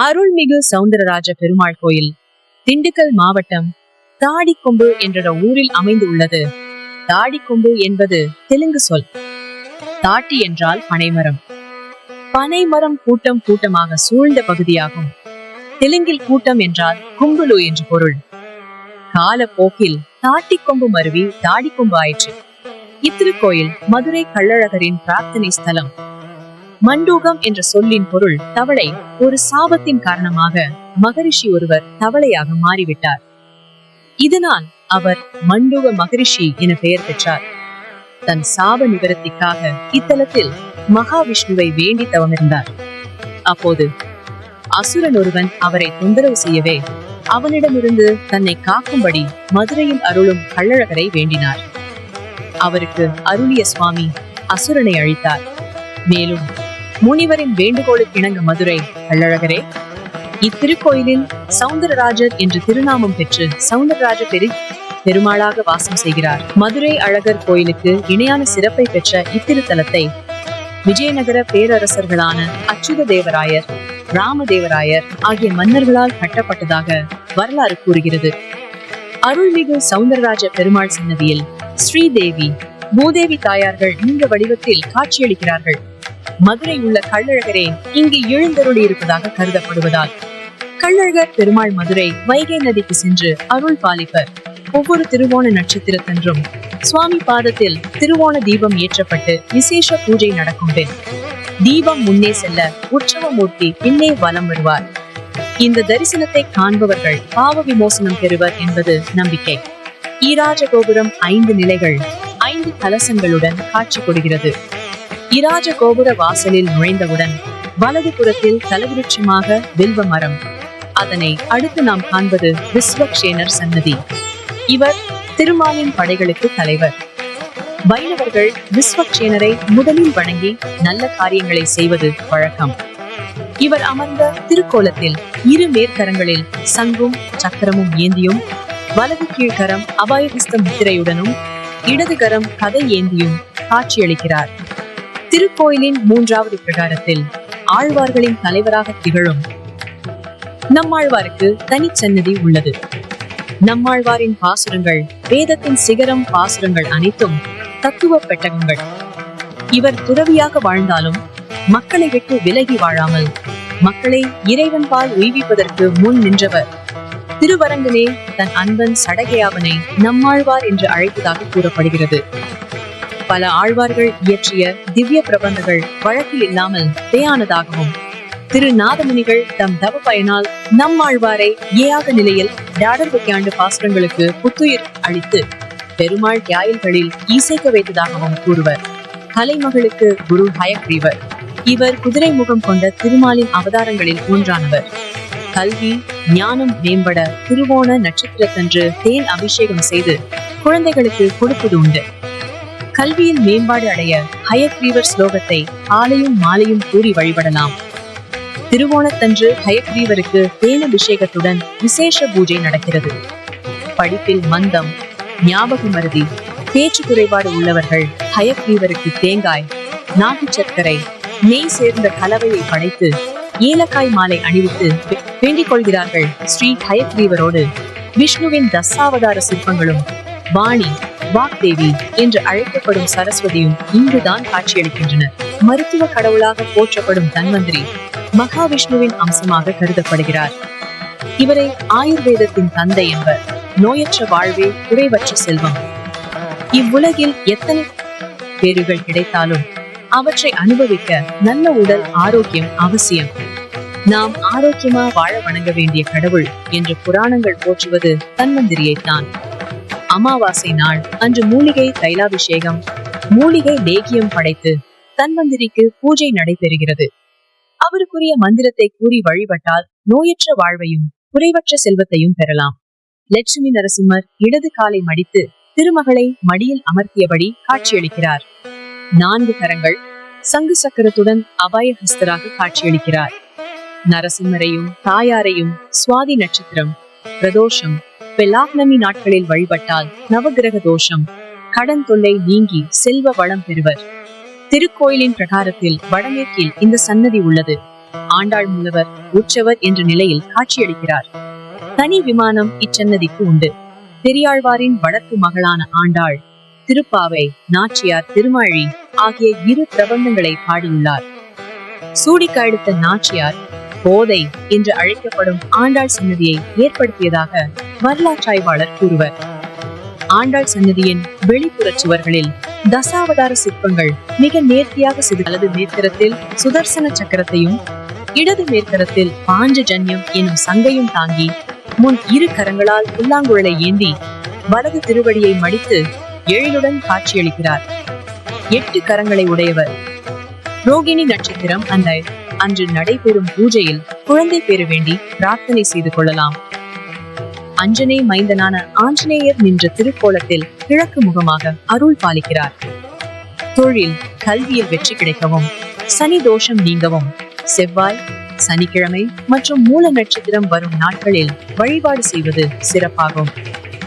அருள்மிகு சவுந்தரராஜ பெருமாள் கோயில் திண்டுக்கல் மாவட்டம் தாடிக்கொம்பு என்ற ஊரில் அமைந்துள்ளது. தாடிக்கொம்பு என்பது தெலுங்கு சொல். தாட்டி என்றால் பனைமரம். பனைமரம் கூட்டம் கூட்டமாக சூழ்ந்த பகுதியாகும். தெலுங்கில் கூட்டம் என்றால் கும்புலு என்று பொருள். காலப்போக்கில் தாட்டிக்கொம்பு மருவி தாடிக்கொம்பு ஆயிற்று. இத்திருக்கோயில் மதுரை கள்ளழகரின் பிரார்த்தனை ஸ்தலம். மண்டூகம் என்ற சொல்லின் பொருள் தவளை ஒரு சாபத்தின் காரணமாக மகரிஷி ஒருவர் தவளையாக மாறிவிட்டார். இதனால் அவர் மண்டூக மகரிஷி என பெயர் பெற்றார். தன் சாப நிவர்த்திக்காக இத்தலத்தில் மகாவிஷ்ணுவை வேண்டி தவமிருந்தார். அப்போது அசுரன் ஒருவன் அவரை தொந்தரவு செய்யவே அவனிடமிருந்து தன்னை காக்கும்படி மதுரையில் அருளும் கள்ளழகரை வேண்டினார். அவருக்கு அருளிய சுவாமி அசுரனை அழித்தார். மேலும் முனிவரின் வேண்டுகோளுக்கு இணங்க மதுரை கள்ளழகரே இத்திருக்கோயிலில் சவுந்தரராஜர் என்று திருநாமம் பெற்று சவுந்தரராஜ பெரு பெருமாளாக வாசம் செய்கிறார். மதுரை அழகர் கோயிலுக்கு இணையான சிறப்பை பெற்ற இத்திருத்தலத்தை விஜயநகர பேரரசர்களான அச்சுத தேவராயர் ராமதேவராயர் ஆகிய மன்னர்களால் கட்டப்பட்டதாக வரலாறு கூறுகிறது. அருள்மிகு சவுந்தரராஜ பெருமாள் சன்னதியில் ஸ்ரீதேவி பூதேவி தாயார்கள் இந்த வடிவத்தில் காட்சியளிக்கிறார்கள். மதுரை உள்ள கள்ளழகரே இங்கு எழுந்தருளி இருப்பதாக கருதப்படுவதால். கள்ளழகர் பெருமாள் மதுரை வைகை நதிக்கு சென்று அருள் பாலிப்பர். ஒவ்வொரு திருவோண நட்சத்திரத்தன்றும் சுவாமி பாதத்தில் திருவோண தீபம் ஏற்றப்பட்டு விசேஷ பூஜை நடக்கும் பின் தீபம் முன்னே செல்ல உற்சவமூர்த்தி பின்னே வலம் வருவார். இந்த தரிசனத்தை காண்பவர்கள் பாவ விமோசனம் பெறுவர் என்பது நம்பிக்கை. ஈராஜ கோபுரம் ஐந்து நிலைகள் ஐந்து கலசங்களுடன் காட்சி கொடுகிறது இராஜ கோபுர வாசலில் நுழைந்தவுடன் வலது புறத்தில் தலவிருட்சமாக வில்வ மரம். அதனை அடுத்து நாம் காண்பது விஸ்வக்ஷேனர் சன்னதி. இவர் திருமாலின் படைகளுக்கு தலைவர். வைணவர்கள் விஸ்வக்ஷேனரை முதலில் வணங்கி நல்ல காரியங்களை செய்வது வழக்கம். இவர் அமர்ந்த திருக்கோலத்தில் இரு மேற்கரங்களில் சங்கும் சக்கரமும் ஏந்தியும் வலது கீழ்கரம் அபாயஹஸ்த முத்திரையுடனும் இடதுகரம் கதை ஏந்தியும் காட்சியளிக்கிறார். திருக்கோயிலின் மூன்றாவது பிரகாரத்தில் ஆழ்வார்களின் தலைவராக திகழும் நம்மாழ்வாருக்கு தனிச்சன்னதி உள்ளது. நம்மாழ்வாரின் பாசுரங்கள் வேதத்தின் சிகரம் பாசுரங்கள் அனைத்தும் தத்துவ பெட்டகங்கள். இவர் துறவியாக வாழ்ந்தாலும் மக்களை விட்டு விலகி வாழாமல் மக்களை இறைவன் பால் உய்விப்பதற்கு முன் நின்றவர். திருவரங்கனே தன் அன்பன் சடகையாவனை நம்மாழ்வார் என்று அழைத்ததாக கூறப்படுகிறது. பல ஆழ்வார்கள் இயற்றிய திவ்ய பிரபந்தங்கள் வழக்கில் இல்லாமல் தேயானதாகவும் திரு நாதமுனிகள் தம் தவ பயனால் நம்மாழ்வாரை ஏயாக நிலையில் டாடர்புக்கியாண்டு பாசுரங்களுக்கு புத்துயிர் அளித்து பெருமாள் தியாயல்களில் இசைக்க வைத்ததாகவும் கூறுவர். கலைமகளுக்கு குரு ஹயக்ரீவர் இவர் குதிரை முகம் கொண்ட திருமாலின் அவதாரங்களில் ஒன்றானவர். கல்வி ஞானம் மேம்பட திருவோண நட்சத்திரத்தன்று தேன் அபிஷேகம் செய்து குழந்தைகளுக்கு கொடுப்பது உண்டு. கல்வியில் மேம்பாடு அடைய ஹயக்ரீவர் ஸ்லோகத்தை ஆலையும் மாலையும் கூறி வழிபடலாம். திருவோணத்தன்று ஹயக்ரீவருக்கு தேனபிஷேகத்துடன் விசேஷ பூஜை நடக்கிறது. படிப்பில் மந்தம் ஞாபக மருதி பேச்சு குறைபாடு உள்ளவர்கள் ஹயக்ரீவருக்கு தேங்காய் நாட்டு சர்க்கரை நெய் சேர்ந்த கலவையை படைத்து ஏலக்காய் மாலை அணிவித்து வேண்டிக் கொள்கிறார்கள் ஸ்ரீ ஹயக்ரீவரோடு. விஷ்ணுவின் தசாவதார சிற்பங்களும் வாணி வாக்தேவி என்று அழைக்கப்படும் சரஸ்வதியும் இங்குதான் காட்சியளிக்கின்றனர். மருத்துவ கடவுளாக போற்றப்படும் தன்வந்திரி மகாவிஷ்ணுவின் அம்சமாக கருதப்படுகிறார். இவரை ஆயுர்வேதத்தின் தந்தை என்பர். நோயற்ற வாழ்வே குறைவற்ற செல்வம். இவ்வுலகில் எத்தனை பேறுகள் கிடைத்தாலும் அவற்றை அனுபவிக்க நல்ல உடல் ஆரோக்கியம் அவசியம். நாம் ஆரோக்கியமா வாழ வணங்க வேண்டிய கடவுள் என்று புராணங்கள் போற்றுவது தன்வந்திரியைத்தான். அமாவாசை நாள். அன்று மூலிகை தைலாபிஷேகம். மூலிகை லேகியம் படைத்து தன்வந்திரிக்கு பூஜை நடைபெறுகிறது. அவருக்குரிய மந்திரத்தை கூறி வழிபட்டால் நோயற்ற வாழ்வையும் குறைவற்ற செல்வத்தையும் பெறலாம். லட்சுமி நரசிம்மர் இடது காலை மடித்து திருமகளை மடியில் அமர்த்தியபடி காட்சியளிக்கிறார். நான்கு கரங்கள் சங்கு சக்கரத்துடன் அபாயஹஸ்தராக காட்சியளிக்கிறார். நரசிம்மரையும் தாயாரையும் சுவாதி நட்சத்திரம் பிரதோஷம் பெலாக்னமி நாட்களில் வழிபட்டால் நவகிரக தோஷம். கடன் தொல்லை நீங்கி செல்வ வளம் பெறுவர். திருக்கோயிலின் பிரகாரத்தில் வடமேற்கில் இந்த சன்னதி உள்ளது. ஆண்டாள் மூலவர் உற்சவர் என்ற நிலையில் காட்சியளிக்கிறார். தனி விமானம் இச்சன்னதிக்கு உண்டு. பெரியாழ்வாரின் வடக்கு மகளான ஆண்டாள் திருப்பாவை நாச்சியார் திருமாழி ஆகிய இரு பிரபந்தங்களை பாடியுள்ளார். சூடிக்காயெடுத்த நாச்சியார் போதை என்று அழைக்கப்படும் ஆண்டாள் சன்னதியை ஏற்படுத்தியதாக வரலாற்றாய்வாளர் கூறுவர். ஆண்டாள் சன்னதியின் வெளிப்புற சுவர்களில் தசாவதார சிற்பங்கள் மிக நேர்த்தியாக அல்லது மேற்கரத்தில் சுதர்சன சக்கரத்தையும் இடது மேற்கரத்தில் பாஞ்சஜன்யம் எனும் சங்கையும் தாங்கி முன் இரு கரங்களால் புல்லாங்குழலை ஏந்தி வலது திருவடியை மடித்து எழிலுடன் காட்சியளிக்கிறார். எட்டு கரங்களை உடையவர். ரோகிணி நட்சத்திரம் அந்த அன்று நடைபெறும் பூஜையில் குழந்தை பெற வேண்டி பிரார்த்தனை செய்து கொள்ளலாம். அஞ்சனை மைந்தனான ஆஞ்சநேயர் நின்ற திருக்கோலத்தில் கிழக்கு முகமாக அருள் பாலிக்கிறார். தொழில் கல்வியில் வெற்றி கிடைக்கவும் சனி தோஷம் நீங்கவும் செவ்வாய் சனிக்கிழமை மற்றும் மூல நட்சத்திரம் வரும் நாட்களில் வழிபாடு செய்வது சிறப்பாகும்.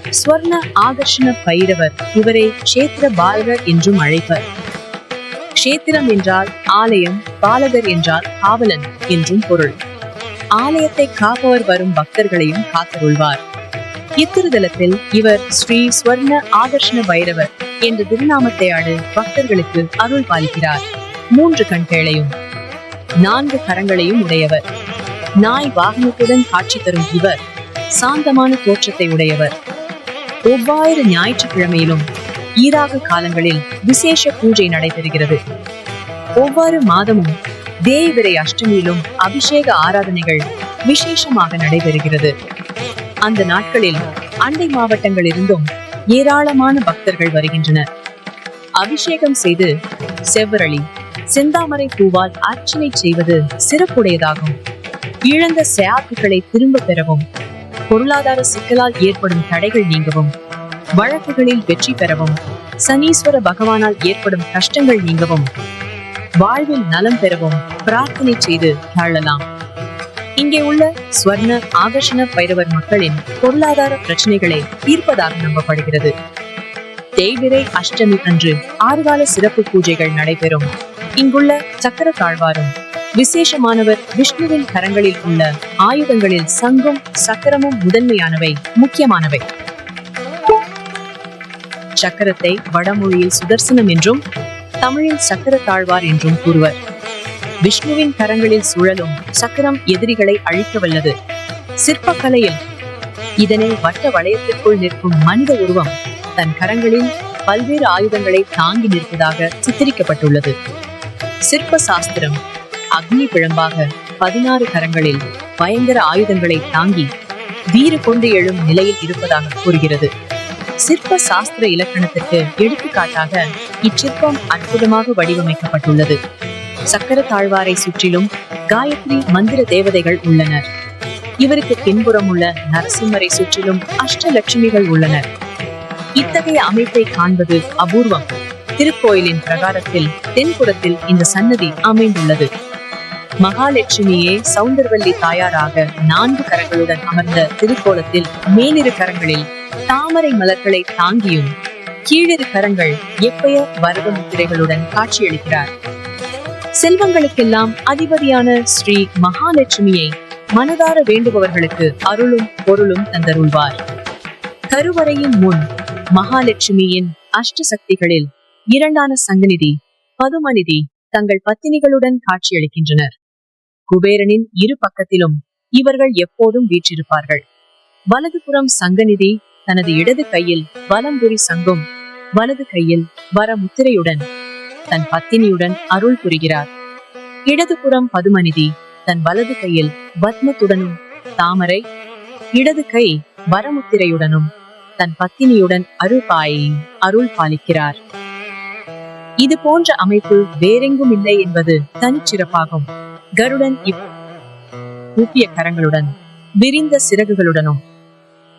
ஸ்வர்ண ஆகர்ஷண பைரவர் இவரை கஷேத்திர பாலகர் என்றும் அழைப்பர். கஷேத்திரம் என்றால் ஆலயம் பாலகர் என்றால் காவலன் என்றும் பொருள். ஆலயத்தை காப்பவர் வரும் பக்தர்களையும் காத்தருள்வார் இத்திருதலத்தில் இவர் ஸ்ரீ ஸ்வர்ண ஆகர்ஷண பைரவர் என்ற திருநாமத்தை ஆடு பக்தர்களுக்கு அருள் பாலிக்கிறார். மூன்று கண்களையும் நான்கு கரங்களையும் உடையவர். நாய் வாகனத்துடன் காட்சி தரும் இவர் சாந்தமான தோற்றத்தை உடையவர். ஒவ்வாயிர ஞாயிற்றுக்கிழமையிலும் ஈராக காலங்களில் விசேஷ பூஜை நடைபெறுகிறது. ஒவ்வொரு மாதமும் தேய்பிரை அஷ்டமியிலும் அபிஷேக ஆராதனைகள் விசேஷமாக நடைபெறுகிறது. அந்த நாட்களில் அண்டை மாவட்டங்கள் இருந்தும் ஏராளமான பக்தர்கள் வருகின்றனர். அபிஷேகம் செய்து செவ்வரளி செந்தாமரை பூவால் அர்ச்சனை செய்வது சிறப்புடையதாகும். இழந்த செயற்களை திரும்ப பெறவும் பொருளாதார சிக்கலால் ஏற்படும் தடைகள் நீங்கவும் வழக்குகளில் வெற்றி பெறவும் சனீஸ்வர பகவானால் ஏற்படும் கஷ்டங்கள் நீங்கவும் வாழ்வில் நலம் பெறவும் பிரார்த்தனை செய்து தாழலாம் இங்கே உள்ள ஸ்வர்ண ஆகர்ஷண பைரவர் மக்களின் பொருளாதார பிரச்சனைகளை தீர்ப்பதாக நம்பப்படுகிறது. தேய்பிரை அஷ்டமி அன்று ஆறுகால சிறப்பு பூஜைகள் நடைபெறும். இங்குள்ள சக்கர தாழ்வாரும் விசேஷமானவர் விஷ்ணுவின் கரங்களில் உள்ள ஆயுதங்களில் சங்கும் சக்கரமும் முதன்மையானவை முக்கியமானவை. சக்கரத்தை வடமொழியில் சுதர்சனம் என்றும் தமிழில் சக்கர தாழ்வார் என்றும் கூறுவர். விஷ்ணுவின் கரங்களில் சுழலும் சக்கரம் எதிரிகளை அழிக்க வல்லது. சிற்பக்கலையில் இதனை வட்ட வளையத்திற்குள் நிற்கும் மனித உருவம் தன் கரங்களில் பல்வேறு ஆயுதங்களை தாங்கி நிற்பதாக சித்தரிக்கப்பட்டுள்ளது. சிற்ப சாஸ்திரம் அக்னி பிழம்பாக பதினாறு கரங்களில் பயங்கர ஆயுதங்களை தாங்கி வீறு கொண்டு எழும் நிலையில் இருப்பதாக கூறுகிறது. சிற்ப சாஸ்திர இலக்கணத்திற்கு எடுத்துக்காட்டாக இச்சிற்பம் அற்புதமாக வடிவமைக்கப்பட்டுள்ளது. சக்கர தாழ்வாரை சுற்றிலும் காயத்ரி மந்திர தேவதைகள் உள்ளனர். இவருக்கு பின்புறம் உள்ள நரசிம்மரை சுற்றிலும் அஷ்டலட்சுமிகள் உள்ளனர். இத்தகைய அமைப்பை காண்பது அபூர்வம். திருக்கோயிலின் பிரகாரத்தில் தென்புறத்தில் இந்த சன்னதி அமைந்துள்ளது. மகாலட்சுமியே சௌந்தர்வல்லி தாயாராக நான்கு கரங்களுடன் அமர்ந்த திருக்கோலத்தில் மேலிரு கரங்களில் தாமரை மலர்களை தாங்கியும் கீழிரு கரங்கள் எப்பய வரத முத்திரைகளுடன் காட்சியளிக்கிறார். செல்வங்களுக்கெல்லாம் அதிபதியான ஸ்ரீ மகாலட்சுமியை மனதார வேண்டுபவர்களுக்கு அருளும் பொருளும் தந்தருள்வார். கருவறையின் முன் மகாலட்சுமியின் அஷ்ட சக்திகளில் இரண்டான சங்கநிதி பதுமநிதி தங்கள் பத்தினிகளுடன் காட்சியளிக்கின்றனர். குபேரனின் இரு பக்கத்திலும் இவர்கள் எப்போதும் வீற்றிருப்பார்கள். வலதுபுறம் சங்கநிதி தனது இடது கையில் வலம்புரி சங்கும் வலது கையில் வரமுத்திரையுடன் தன் பத்தினியுடன் அருள் புரிகிறார். இடதுபுறம் பதுமநிதி தன் வலது கையில் பத்மத்துடனும் தாமரை இடது கை வரமுத்திரையுடனும் தன் பத்தினியுடன் அருள்பாயை அருள் பாலிக்கிறார் இது போன்ற அமைப்பு வேறெங்கும் இல்லை என்பது தனிச்சிறப்பாகும். கருடன் கூப்பிய கரங்களுடன் விரிந்த சிறகுகளுடனும்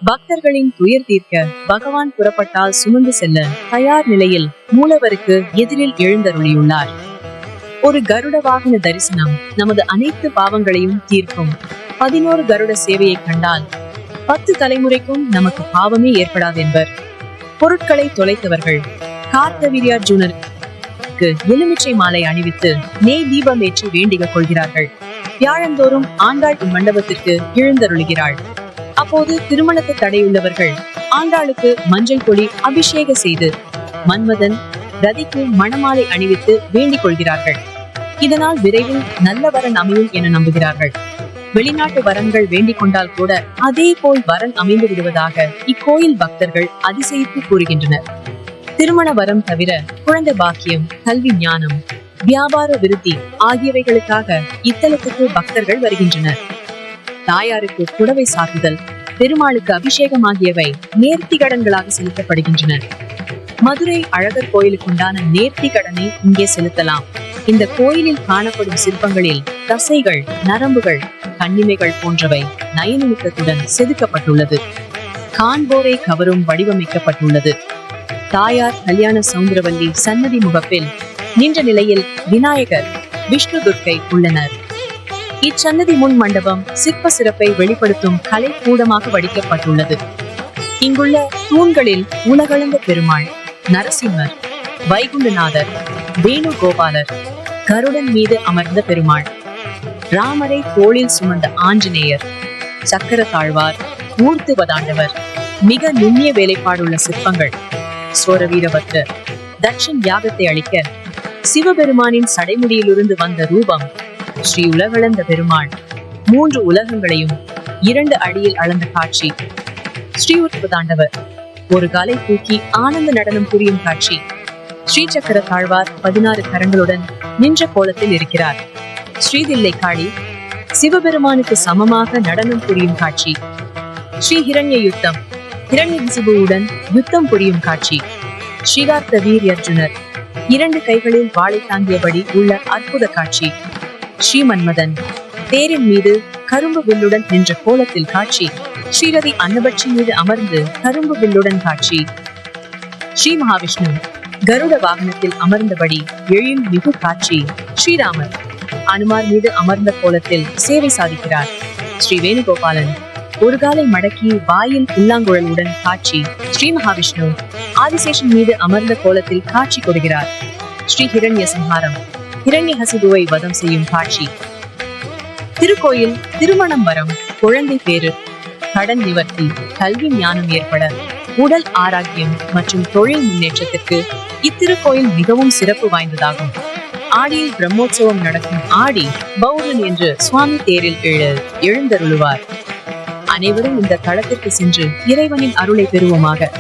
பக்தர்களின் துயர் தீர்க்க பகவான் புறப்பட்டால் சுமந்து செல்ல தயார் நிலையில் மூலவருக்கு எதிரில் எழுந்தருளியுள்ளார். ஒரு கருட வாகன தரிசனம் நமது அனைத்து பாவங்களையும் தீர்க்கும். பதினோரு கருட சேவையை கண்டால் பத்து தலைமுறைக்கும் நமக்கு பாவமே ஏற்படாது என்பர். பொருட்களை தொலைத்தவர்கள் கார்த்தவீரியார்ஜுனருக்கு எலுமிச்சை மாலை அணிவித்து நெய் தீபம் ஏற்றி வேண்டிக் கொள்கிறார்கள். வியாழந்தோறும் ஆண்டாள் இம்மண்டபத்திற்கு எழுந்தருளுகிறாள். அப்போது திருமணத்து தடையுள்ளவர்கள் ஆண்டாளுக்கு மஞ்சள் பொடி அபிஷேக செய்து மன்மதன் ரதிக்கு மணமாலை அணிவித்து வேண்டிக் கொள்கிறார்கள். இதனால் விரைவில் நல்ல வரன் அமையும் என நம்புகிறார்கள். வெளிநாட்டு வரன்கள் வேண்டிக் கொண்டால் கூட அதே போல் வரன் அமைந்து விடுவதாக இக்கோயில் பக்தர்கள் அதிசயித்து கூறுகின்றனர். திருமண வரம் தவிர குழந்தை பாக்கியம் கல்வி ஞானம் வியாபார விருத்தி ஆகியவைகளுக்காக இத்தலத்துக்கு பக்தர்கள் வருகின்றனர். தாயாருக்கு புடவை சாத்துதல் பெருமாளுக்கு அபிஷேகம் ஆகியவை நேர்த்திகடன்களாக செலுத்தப்படுகின்றன. மதுரை அழகர் கோயிலுக்குண்டான நேர்த்தி கடனை இங்கே செலுத்தலாம். இந்த கோயிலில் காணப்படும் சிற்பங்களில் தசைகள் நரம்புகள் கண்ணிமைகள் போன்றவை நயனமிக்கத்துடன் செதுக்கப்பட்டுள்ளது. காண்போரை கவரும் வடிவமைக்கப்பட்டுள்ளது. தாயார் கல்யாண சவுந்தரவல்லி சன்னதி முகப்பில் நின்ற நிலையில் விநாயகர் விஷ்ணு துர்க்கை உள்ளனர். இச்சன்னதி முன் மண்டபம் சிற்ப சிறப்பை வெளிப்படுத்தும் கலை கூடமாக வடிக்கப்பட்டுள்ளது. இங்குள்ள தூண்களில் உலகளந்த பெருமாள் நரசிம்மர் வைகுண்டநாதர் வேணுகோபாலர் கருடன் மீது அமர்ந்த பெருமாள் ராமரை தோளில் சுமந்த ஆஞ்சநேயர் சக்கர தாழ்வார் ஊர்த்துவதாண்டவர் மிக நுண்ணிய வேலைப்பாடுள்ள சிற்பங்கள் சோர வீரபத்ரர் தட்சன் யாகத்தை அளிக்க சிவபெருமானின் சடைமுடியிலிருந்து வந்த ரூபம் ஸ்ரீ உலகளந்த பெருமான் மூன்று உலகங்களையும் இரண்டு அடியில் அளந்த காட்சி. ஸ்ரீ உற்பதாண்டவர் ஒரு காலை தூக்கி ஆனந்த நடனம் புரியும் காட்சி. ஸ்ரீ சக்கர தாழ்வார் பதினாறு கரங்களுடன் நின்ற கோலத்தில் இருக்கிறார். ஸ்ரீதில்லை காளி சிவபெருமானுக்கு சமமாக நடனம் புரியும் காட்சி. ஸ்ரீ ஹிரண்ய யுத்தம் ஹிரண்ய யுத்தம் புரியும் காட்சி. ஸ்ரீகார்த்த வீர் அர்ஜுனர் இரண்டு கைகளில் வாளை தாங்கியபடி உள்ள அற்புத காட்சி. ஸ்ரீமன்மதன். தேரின் மீது கரும்பு வில்லுடன் நின்ற கோலத்தில் காட்சி. ஸ்ரீரதி அன்னபட்சி மீது அமர்ந்து கரும்பு வில்லுடன் காட்சி. ஸ்ரீ மகாவிஷ்ணு கருட வாகனத்தில் அமர்ந்தபடி எழில் மிகு காட்சி. ஸ்ரீராமர். அனுமார் மீது அமர்ந்த கோலத்தில் சேவை சாதிக்கிறார். ஸ்ரீ வேணுகோபாலன் ஒரு காலை மடக்கி வாயில் புல்லாங்குழலுடன் காட்சி. ஸ்ரீ மகாவிஷ்ணு. ஆதிசேஷன் மீது அமர்ந்த கோலத்தில் காட்சி கொடுக்கிறார். ஸ்ரீ ஹிரண்ய சம்ஹாரம். ஹிரண்ய ஹசிதுவை வதம் செய்யும் காட்சி. திருக்கோயில் திருமணம் வரம் குழந்தை பேரு கடன் நிவர்த்தி கல்வி ஞானம் ஏற்பட உடல் ஆரோக்கியம் மற்றும் தொழில் முன்னேற்றத்திற்கு இத்திருக்கோயில் மிகவும் சிறப்பு வாய்ந்ததாகும். ஆடியில் பிரம்மோற்சவம் நடக்கும் ஆடி பௌரன் என்று சுவாமி தேரில் எழு எழுந்தருளுவார். அனைவரும் இந்த தளத்திற்கு சென்று இறைவனின் அருளை பெறுவோமாக.